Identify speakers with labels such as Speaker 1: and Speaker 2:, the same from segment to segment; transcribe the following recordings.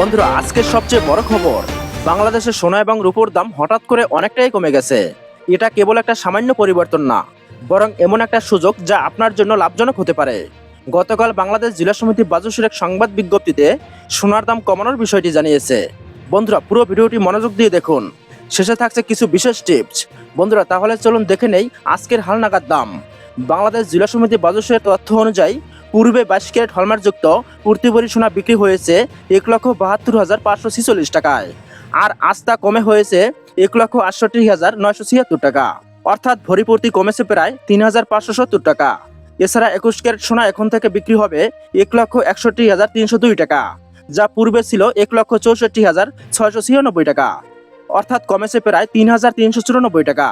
Speaker 1: বন্ধুরা, আজকের সবচেয়ে বড় খবর, বাংলাদেশের সোনা এবং রূপোর দাম হঠাৎ করে অনেকটাই কমে গেছে। এটা কেবল একটা সামান্য পরিবর্তন না, বরং এমন একটা সুযোগ যা আপনার জন্য লাভজনক হতে পারে। গতকাল বাংলাদেশ জেলা সমিতি বাজুসের এক সংবাদ বিজ্ঞপ্তিতে সোনার দাম কমানোর বিষয়টি জানিয়েছে। বন্ধুরা, পুরো ভিডিওটি মনোযোগ দিয়ে দেখুন। শেষে থাকছে কিছু বিশেষ টিপস। বন্ধুরা, তাহলে চলুন দেখে নেই আজকের হালনাগাদ দাম। বাংলাদেশ জেলা সমিতি বাজুসের তথ্য অনুযায়ী পূর্বে বাইশ ক্যারেট হলমার্কযুক্ত প্রতিবরী সোনা বিক্রি হয়েছে এক লক্ষ বাহাত্তর হাজার পাঁচশো ছিচল্লিশ টাকায়। আর তা কমে হয়েছে এক লক্ষ আটষট্টি হাজার নয়শো ছিয়াত্তর টাকা। অর্থাৎ ভরি প্রতি কমেছে প্রায় তিন হাজার পাঁচশো সত্তর টাকা। এছাড়া একুশ ক্যারেট সোনা এখন থেকে বিক্রি হবে এক লক্ষ একষট্টি হাজার তিনশো দুই টাকা, যা পূর্বে ছিল এক লক্ষ চৌষট্টি হাজার ছয়শো ছিয়ানব্বই টাকা। অর্থাৎ কমেছে প্রায় তিন হাজার তিনশো চুরানব্বই টাকা।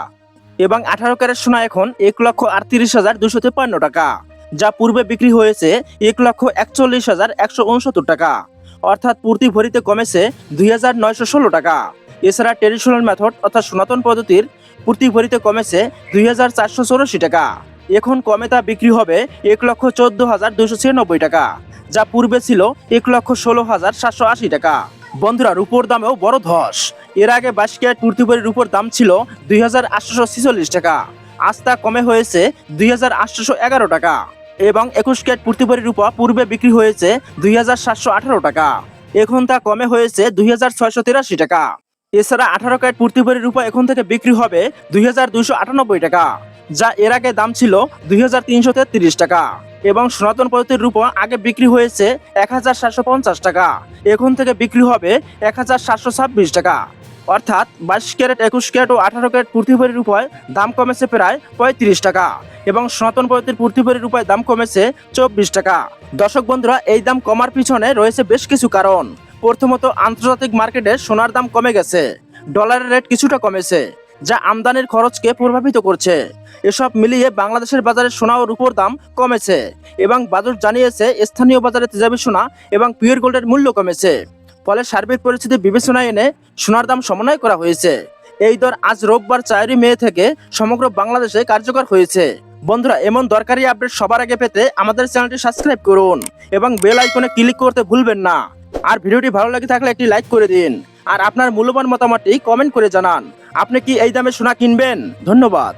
Speaker 1: এবং আঠারো ক্যারেট সোনা এখন এক লক্ষ আটত্রিশ হাজার দুশো তেপান্ন টাকা। যা পূর্বে বিক্রি হয়েছে এক লক্ষ একচল্লিশ হাজার একশো উনসত্তর টাকা। অর্থাৎ প্রতি ভরিতে কমেছে দুই হাজার নয়শো ষোলো টাকা। এছাড়া ট্রেডিশনাল মেথড অর্থাৎ সনাতন পদ্ধতির প্রতি ভরিতে কমেছে দুই হাজার চারশো চৌরাশি টাকা। এখন কমে তা বিক্রি হবে এক লক্ষ চোদ্দ হাজার দুশো ছিয়ানব্বই টাকা, যা পূর্বে ছিল এক লক্ষ ষোলো হাজার সাতশো আশি টাকা। বন্ধুরা, রূপোর দামেও বড় ধস। এর আগে বাইশ ক্যারেট প্রতি ভরি রূপোর দাম ছিল দুই হাজার আটশোশো ছিচল্লিশ টাকা। আজ তা কমে হয়েছে দুই টাকা এবং একুশ ক্যারেট প্রতি ভরি রূপা পূর্বে বিক্রি হয়েছে দুই হাজার সাতশো আঠারো টাকা। এখন তা কমে হয়েছে দুই হাজার ছয়শো তিরাশি টাকা। এছাড়া আঠারো ক্যারেট প্রতি রূপা এখন থেকে বিক্রি হবে দুই হাজার দুইশো আটানব্বই টাকা, যা এর আগে দাম ছিল দুই হাজার তিনশো তেত্রিশ টাকা এবং সনাতন পদ্ধতির রূপা আগে বিক্রি হয়েছে এক হাজার সাতশো পঞ্চাশ টাকা, এখন থেকে বিক্রি হবে এক হাজার সাতশো ছাব্বিশ টাকা। অর্থাৎ বাইশ ক্যারেট, একুশ ক্যারেট ও আঠারো ক্যারেট প্রতি ভরির উপায় দাম কমেছে প্রায় পঁয়ত্রিশ টাকা এবং সনাতন পদ্ধতির প্রতি ভরির উপায় দাম কমেছে চব্বিশ টাকা। দর্শক বন্ধুরা, এই দাম কমার পিছনে রয়েছে বেশ কিছু কারণ। প্রথমত, আন্তর্জাতিক মার্কেটে সোনার দাম কমে গেছে। ডলারের রেট কিছুটা কমেছে, যা আমদানির খরচকে প্রভাবিত করছে। এসব মিলিয়ে বাংলাদেশের বাজারে সোনা ও রূপোর দাম কমেছে এবং বাজার জানিয়েছে স্থানীয় বাজারে তেজাবি সোনা এবং পিওর গোল্ডের মূল্য কমেছে। ফলে সার্বিক পরিস্থিতি বিবেচনায় এনে সোনার দাম সমন্বয় করা হয়েছে। এই দর আজ রোববার চারই মে থেকে সমগ্র বাংলাদেশে কার্যকর হয়েছে। বন্ধুরা, এমন দরকারি আপডেট সবার আগে পেতে আমাদের চ্যানেলটি সাবস্ক্রাইব করুন এবং বেল আইকনে ক্লিক করতে ভুলবেন না। আর ভিডিওটি ভালো লাগে থাকলে একটি লাইক করে দিন। আর আপনার মূল্যবান মতামতটি কমেন্ট করে জানান। আপনি কি এই দামে সোনা কিনবেন? ধন্যবাদ।